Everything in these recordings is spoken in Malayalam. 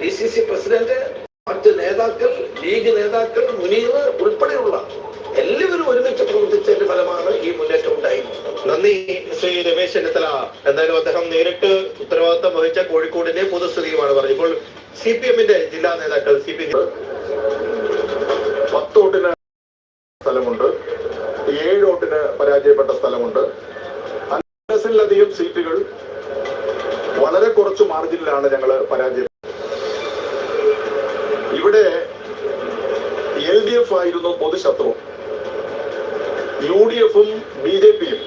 ഡി സി സി പ്രസിഡന്റ് മറ്റ് നേതാക്കൾ ലീഗ് നേതാക്കൾ മുനീർ ഉൾപ്പെടെയുള്ള എല്ലാവരും ഒരുമിച്ച് പ്രവർത്തിച്ചതിന്റെ ഫലമാണ് ഈ മുന്നേറ്റം ഉണ്ടായിരുന്നത്. നന്ദി ശ്രീ രമേശ് ചെന്നിത്തല. എന്തായാലും അദ്ദേഹം നേരിട്ട് ഉത്തരവാദിത്തം വഹിച്ച കോഴിക്കോടിന്റെ പൊതുസ്ഥിതിയുമാണ് പറഞ്ഞത്. ഇപ്പോൾ സി പി എമ്മിന്റെ ജില്ലാ നേതാക്കൾ സി പി പത്ത് വോട്ടിന് സ്ഥലമുണ്ട്. ഏഴ് വോട്ടിന് പരാജയപ്പെട്ട സ്ഥലമുണ്ട്. അഞ്ചിലധികം സീറ്റുകൾ വളരെ കുറച്ച് മാർജിനിലാണ് ഞങ്ങൾ പരാജയം ആയിരുന്നു ശത്രുവും യു ഡി എഫും ബി ജെ പിയും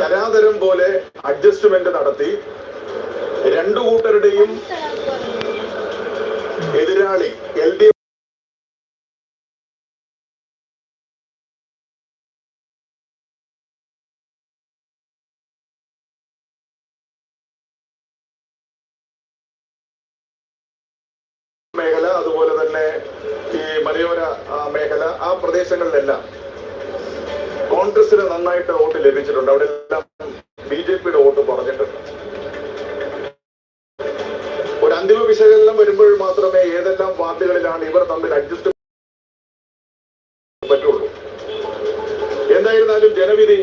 കരാതരം പോലെ അഡ്ജസ്റ്റ്മെന്റ് നടത്തി രണ്ടു കൂട്ടരുടെയും എതിരാളി എൽ ഡി എഫ് പ്രദേശങ്ങളിലെല്ലാം കോൺഗ്രസിന് നന്നായിട്ട് വോട്ട് ലഭിച്ചിട്ടുണ്ട്. അവിടെ എല്ലാം ബി ജെ പിയുടെ വോട്ട് പറഞ്ഞിട്ടുണ്ട്. ഒരു അന്തിമ വിശകലനം വരുമ്പോൾ മാത്രമേ ഏതെല്ലാം പാർട്ടികളിലാണ് ഇവർ തമ്മിൽ അഡ്ജസ്റ്റ് പറ്റുള്ളൂ. എന്തായിരുന്നാലും ജനവിധി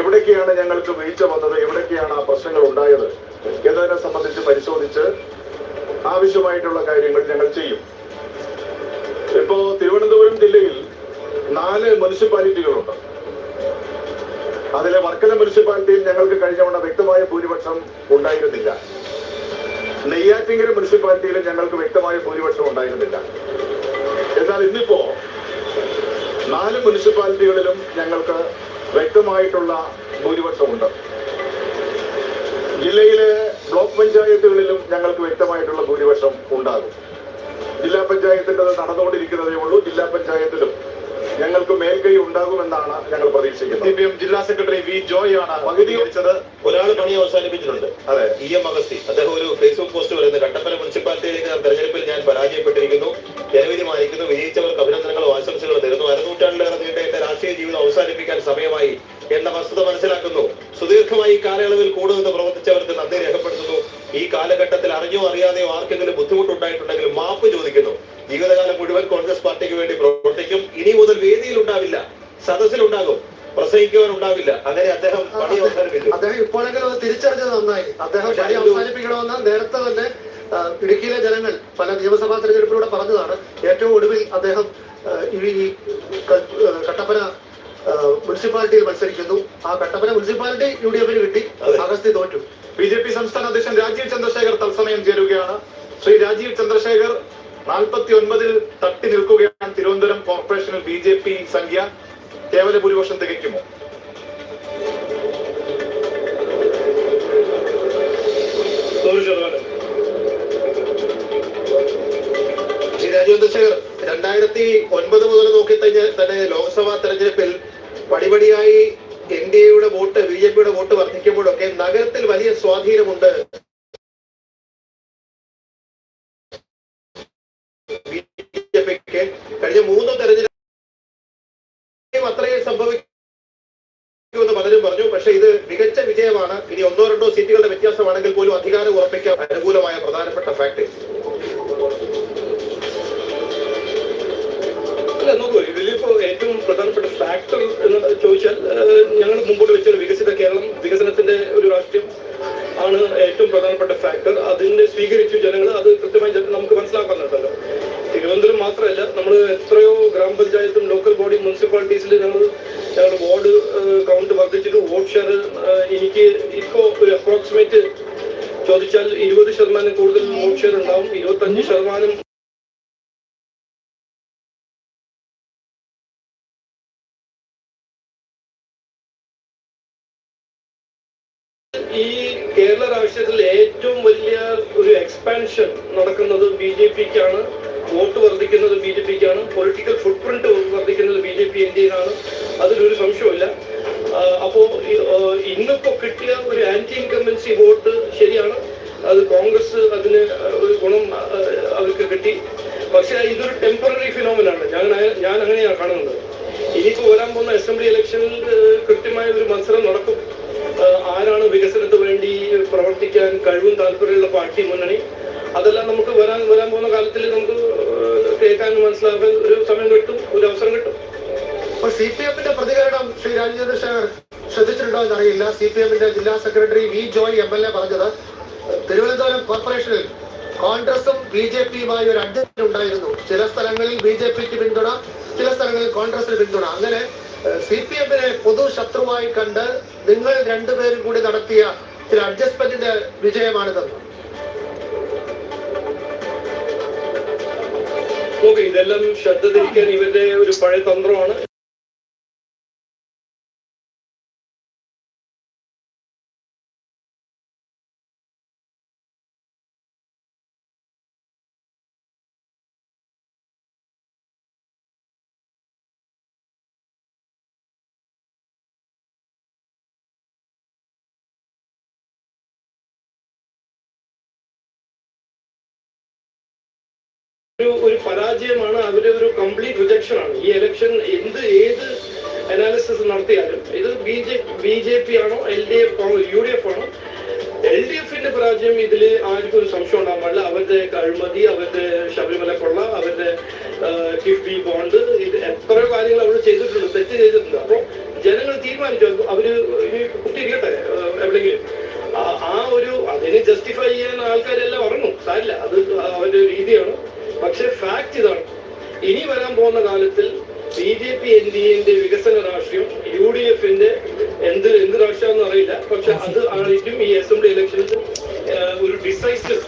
എവിടെയൊക്കെയാണ് ഞങ്ങൾക്ക് വീഴ്ച വന്നത് എവിടെയൊക്കെയാണ് ആ പ്രശ്നങ്ങൾ ഉണ്ടായത് എന്നതിനെ സംബന്ധിച്ച് പരിശോധിച്ച് ആവശ്യമായിട്ടുള്ള കാര്യങ്ങൾ ഞങ്ങൾ ചെയ്യും. ഇപ്പോ തിരുവനന്തപുരം ജില്ലയിൽ നാല് മുനിസിപ്പാലിറ്റികളുണ്ട്. അതിലെ വർക്കല മുനിസിപ്പാലിറ്റിയിൽ ഞങ്ങൾക്ക് കഴിഞ്ഞ തവണ വ്യക്തമായ ഭൂരിപക്ഷം ഉണ്ടായിരുന്നില്ല. നെയ്യാറ്റിങ്കര മുനിസിപ്പാലിറ്റിയിൽ ഞങ്ങൾക്ക് വ്യക്തമായ ഭൂരിപക്ഷം ഉണ്ടായിരുന്നില്ല. എന്നാൽ ഇന്നിപ്പോ നാല് മുനിസിപ്പാലിറ്റികളിലും ഞങ്ങൾക്ക് വ്യക്തമായിട്ടുള്ള ഭൂരിപക്ഷമുണ്ട്. ജില്ലയിലെ ബ്ലോക്ക് പഞ്ചായത്തുകളിലും ഞങ്ങൾക്ക് വ്യക്തമായിട്ടുള്ള ഭൂരിപക്ഷം ഉണ്ടാകും. ജില്ലാ പഞ്ചായത്തിന്റെ നടന്നുകൊണ്ടിരിക്കുന്നതേ ഉള്ളൂ. ജില്ലാ പഞ്ചായത്തിലും ഞങ്ങൾക്ക് മേൽക്കൈ ഉണ്ടാകുമെന്നാണ് ഞങ്ങൾ സി പ്രതീക്ഷിക്കുന്നത്. പി എം ജില്ലാ സെക്രട്ടറി വി ജോയ് ആണ് പകുതി വെച്ചത് ഒരാൾ പണി അവസാനിപ്പിച്ചിട്ടുണ്ട്. അതെ. E M Agasthi. അദ്ദേഹം ഒരു ഫേസ്ബുക്ക് പോസ്റ്റ് പറയുന്നത് കട്ടപ്പന മുനിസിപ്പാലിറ്റിയിലേക്ക് തെരഞ്ഞെടുപ്പിൽ ഞാൻ പരാജയപ്പെട്ടിരിക്കുന്നു. ജനവിധി മാനിക്കുന്നു വിജയിച്ചവർക്ക് അഭിനന്ദനങ്ങളും ആശംസകളും നേരുന്നു. അരനൂറ്റാണ്ടിലേറെ നീണ്ട എന്റെ രാഷ്ട്രീയ ജീവിതം അവസാനിപ്പിക്കാൻ സമയമായി എന്ന വസ്തുത മനസ്സിലാക്കുന്നു. സുദീർഘമായി കാലയളവിൽ കൂടുതൽ പ്രവർത്തിച്ചവർക്ക് നന്ദി രേഖപ്പെടുത്തുന്നു. കാലഘട്ടത്തിൽ അറിഞ്ഞോ അറിയാതെയോ ആർക്കെങ്കിലും ബുദ്ധിമുട്ടുണ്ടായിട്ടുണ്ടെങ്കിൽ മാപ്പ് ചോദിക്കുന്നു. ജീവിതകാലം മുഴുവൻ കോൺഗ്രസ് പാർട്ടിക്ക് വേണ്ടി പ്രവർത്തിക്കും. ഇനി മുതൽ വേദിയിൽ ഉണ്ടാവില്ല. സദസ്സിലുണ്ടാകും. പ്രസംഗിക്കുവാൻ ഉണ്ടാവില്ല അങ്ങനെ അദ്ദേഹം പണി അവസാനിപ്പിച്ചു. അദ്ദേഹം ഇപ്പോഴെങ്കിലും അത് തിരിച്ചറിഞ്ഞത് നന്നായി. അദ്ദേഹം പണി അവസാനിപ്പിക്കണമെന്ന് നേരത്തെ തന്നെ ഇടുക്കിയിലെ ജനങ്ങൾ പല നിയമസഭാ തെരഞ്ഞെടുപ്പിലൂടെ പറഞ്ഞതാണ്. ഏറ്റവും ഒടുവിൽ അദ്ദേഹം ഈ കട്ടപ്പന മുനിസിപ്പാലിറ്റിയിൽ മത്സരിക്കുന്നു. ആ കട്ടപ്പന മുനിസിപ്പാലിറ്റി യു ഡി എഫിന് കിട്ടി. അഗസ്തി തോറ്റു. ബി ജെ പി സംസ്ഥാന അധ്യക്ഷൻ രാജീവ് ചന്ദ്രശേഖർ തത്സമയം ചേരുകയാണ്. ശ്രീ രാജീവ് ചന്ദ്രശേഖർ നാൽപ്പത്തി ഒൻപതിൽ തട്ടി നിൽക്കുകയാണ് തിരുവനന്തപുരം കോർപ്പറേഷനിൽ ബി ജെ പി സംഖ്യ. കേവല ഭൂരിപക്ഷം തികയ്ക്കുമോ? ചന്ദ്രശേഖർ രണ്ടായിരത്തി ഒൻപത് മുതൽ നോക്കി തന്നെ തന്നെ ലോക്സഭാ തെരഞ്ഞെടുപ്പിൽ പടിപടിയായി എൻ ഡി എയുടെ വോട്ട് ബി ജെ പിയുടെ വോട്ട് വർദ്ധിക്കുമ്പോഴൊക്കെ നഗരത്തിൽ വലിയ സ്വാധീനമുണ്ട്. കഴിഞ്ഞ മൂന്ന് തെരഞ്ഞെടുപ്പ് അത്രയും സംഭവിക്കുമെന്ന് പലരും പറഞ്ഞു. പക്ഷെ ഇത് മികച്ച വിജയമാണ്. ഇനി ഒന്നോ രണ്ടോ സീറ്റുകളുടെ വ്യത്യാസമാണെങ്കിൽ പോലും അധികാരം ഉറപ്പിക്കാൻ അനുകൂലമായ പ്രധാനപ്പെട്ട ഫാക്ട് അല്ല നോക്കൂ ഇതിലിപ്പോ ഏറ്റവും പ്രധാനപ്പെട്ട ഫാക്ടർ എന്ന് ചോദിച്ചാൽ ഞങ്ങൾ മുമ്പോട്ട് വെച്ചൊരു വികസിത കേരളം വികസനത്തിന്റെ ഒരു രാഷ്ട്രീയം ആണ് ഏറ്റവും പ്രധാനപ്പെട്ട ഫാക്ടർ അതിന്റെ സ്വീകരിച്ചു ജനങ്ങൾ അത് കൃത്യമായി നമുക്ക് മനസ്സിലാക്കുന്നുണ്ടല്ലോ തിരുവനന്തപുരം മാത്രമല്ല നമ്മൾ എത്രയോ ഗ്രാമപഞ്ചായത്തും ലോക്കൽ ബോഡി മുനിസിപ്പാലിറ്റീസിൽ ഞങ്ങൾ ഞങ്ങളുടെ വാർഡ് കൗണ്ട് വർദ്ധിച്ചിട്ട് വോട്ട് ഷെയർ എനിക്ക് ഇപ്പോൾ ഒരു അപ്രോക്സിമേറ്റ് ചോദിച്ചാൽ ഇരുപത് ശതമാനം കൂടുതൽ വോട്ട് ഷെയർ ഉണ്ടാവും. ഇരുപത്തഞ്ച് ശതമാനം ഈ കേരള രാഷ്ട്രീയത്തിൽ ഏറ്റവും വലിയ ഒരു എക്സ്പാൻഷൻ നടക്കുന്നത് ബി ജെ പിക്കാണ്. വോട്ട് വർദ്ധിക്കുന്നത് ബി ജെ പിക്കാണ്. പൊളിറ്റിക്കൽ ഫുട് പ്രിന്റ് വർദ്ധിക്കുന്നത് ബി ജെ പി ഇന്ത്യയിലാണ്. അതിലൊരു സംശയമില്ല അപ്പോ ഇന്നിപ്പോ കിട്ടിയ ഒരു ആന്റി ഇൻകംബൻസി വോട്ട് ശരിയാണ്. അത് കോൺഗ്രസ് അതിന് ഒരു ഗുണം അവർക്ക് കിട്ടി. പക്ഷേ ഇതൊരു ടെമ്പററി ഫിനോമിനാണ് ഞാൻ ഞാൻ അങ്ങനെയാണ് കാണുന്നത്. ഇനിയിപ്പോ വരാൻ പോകുന്ന അസംബ്ലി ഇലക്ഷനിൽ കൃത്യമായ ഒരു മത്സരം നടക്കും. ആരാണ് വികസനത്തിന് വേണ്ടി പ്രവർത്തിക്കാൻ കഴിവും താല്പര്യമുള്ള പാർട്ടി മുന്നണി? അതെല്ലാം നമുക്ക് വരാൻ വരാൻ പോകുന്ന കാലത്തിൽ നമുക്ക് കേൾക്കാൻ മനസ്സിലാക്കാൻ ഒരു സമയം കിട്ടും ഒരു അവസരം കിട്ടും. അപ്പൊ സി പി എമ്മിന്റെ പ്രതികരണം ശ്രീ രാജേന്ദ്ര ചന്ദ്രശേഖർ ശ്രദ്ധിച്ചിട്ടുണ്ടോ എന്നറിയില്ല. സി പി എമ്മിന്റെ ജില്ലാ secretary V Joy M L A പറഞ്ഞത് തിരുവനന്തപുരം കോർപ്പറേഷനിൽ കോൺഗ്രസും ബി ജെ പിയുമായി ഒരു അഡ്ജസ്റ്റ് ഉണ്ടായിരുന്നു. ചില സ്ഥലങ്ങളിൽ ബി ജെ പിക്ക് പിന്തുണ ചില സ്ഥലങ്ങളിൽ കോൺഗ്രസിന് പിന്തുണ. അങ്ങനെ സി പി എമ്മിനെ പൊതു ശത്രുവായി കണ്ട് നിങ്ങൾ രണ്ടുപേരും കൂടി നടത്തിയ ചില അഡ്ജസ്റ്റ്മെന്റിന്റെ വിജയമാണിതെന്ന് ഇതെല്ലാം ശ്രദ്ധ തിരിക്കാൻ ഇവരുടെ ഒരു പഴയ തന്ത്രമാണ്. ഒരു ഒരു പരാജയമാണ് അവരുടെ ഒരു കംപ്ലീറ്റ് റിജക്ഷൻ ആണ്. ഈ ഇലക്ഷൻ എന്ത് ഏത് അനാലിസിസ് നടത്തിയാലും ഇത് B J B J P ആണോ എൽ ഡി എഫ് ആണോ യു ഡി എഫ് ആണോ? എൽ ഡി എഫിന്റെ പരാജയം ഇതിൽ ആർക്കും ഒരു സംശയം ഉണ്ടാകാൻ പാടില്ല. അവരുടെ അഴിമതി അവരുടെ ശബരിമല കൊള്ള അവരുടെ കിഫ്ബി ബോണ്ട് ഇത് എത്ര കാര്യങ്ങൾ അവർ ചെയ്തിട്ടുണ്ട് തെറ്റ് ചെയ്തിട്ടുണ്ട്. അപ്പോൾ ജനങ്ങൾ തീരുമാനിച്ചു. അവർ കുട്ടി ഇരിക്കട്ടെ ഏഹ്, എവിടെയെങ്കിലും. ആ- ആ ഒരു അതിനെ ജസ്റ്റിഫൈ ചെയ്യാൻ ആൾക്കാരെല്ലാം ഉറങ്ങും സാരില്ല. അത് അവരുടെ രീതിയാണ്. പക്ഷെ ഫാക്ട് ഇതാണ്. ഇനി വരാൻ പോകുന്ന കാലത്തിൽ B J P N D എന്റെ വികസന രാഷ്ട്രീയം യു ഡി എഫിന്റെ എന്ത് എന്ത് രാഷ്ട്രീയം അറിയില്ല. പക്ഷെ അത് ആയിരിക്കും ഈ അസംബ്ലി ഇലക്ഷൻസ് ഒരു ഡിസൈസീവ്